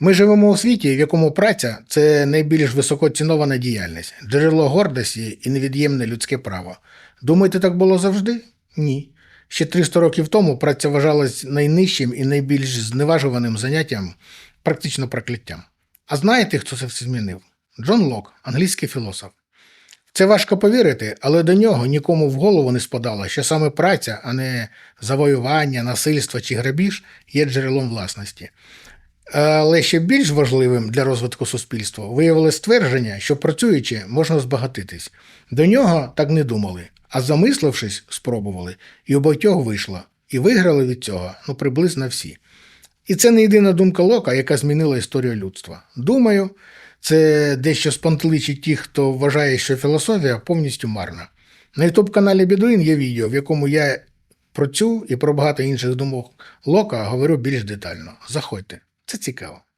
Ми живемо у світі, в якому праця це найбільш високоцінована діяльність, джерело гордості і невід'ємне людське право. Думаєте, так було завжди? Ні. Ще 300 років тому праця вважалась найнижчим і найбільш зневажуваним заняттям, практично прокляттям. А знаєте, хто це все змінив? Джон Лок, англійський філософ. Це важко повірити, але до нього нікому в голову не спадало, що саме праця, а не завоювання, насильство чи грабіж є джерелом власності. Але ще більш важливим для розвитку суспільства виявилось ствердження, що працюючи, можна збагатитись. До нього так не думали, а замислившись, спробували, і у багатьох вийшло. І виграли від цього ну, приблизно всі. І це не єдина думка Лока, яка змінила історію людства. Думаю, це дещо спонтеличить ті, хто вважає, що філософія повністю марна. На ютуб каналі Бідуїн є відео, в якому я про цю і про багато інших думок Лока говорю більш детально. Заходьте, це цікаво.